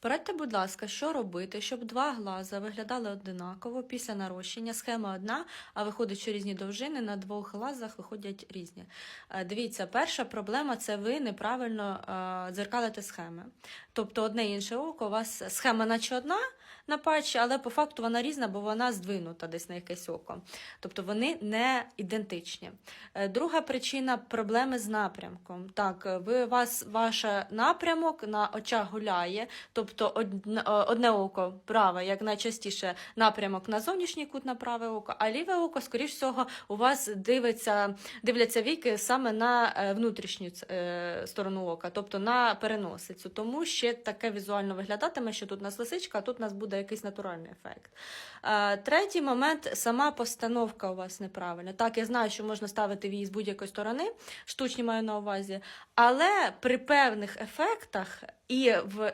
Порадьте, будь ласка, що робити, щоб два глаза виглядали одинаково після нарощення. Схема одна, а виходить, що різні довжини на двох глазах виходять різні. Е, Дивіться, перша проблема це ви неправильно е, дзеркалите схеми. Тобто одне інше око, у вас схема наче одна на патчі, але по факту вона різна, бо вона здвинута десь на якесь око. Тобто вони не ідентичні. Е, Друга причина проблеми з напрямком. Так, е, ви вас ваш напрямок на очах гуляє, тобто одне, одне око праве, як найчастіше напрямок на зовнішній кут на праве око, а ліве око, скоріш всього, у вас дивиться, дивляться віки саме на е, внутрішню е, сторону ока, тобто на переносицю. Тому ще таке візуально виглядатиме, що тут у нас лисичка, а тут у нас буде якийсь натуральний ефект. Е, Третій момент сама постановка у вас неправильна. Так, я знаю, що можна ставити її з будь-якої сторони, штучні маю на увазі, але при певних ефектах і в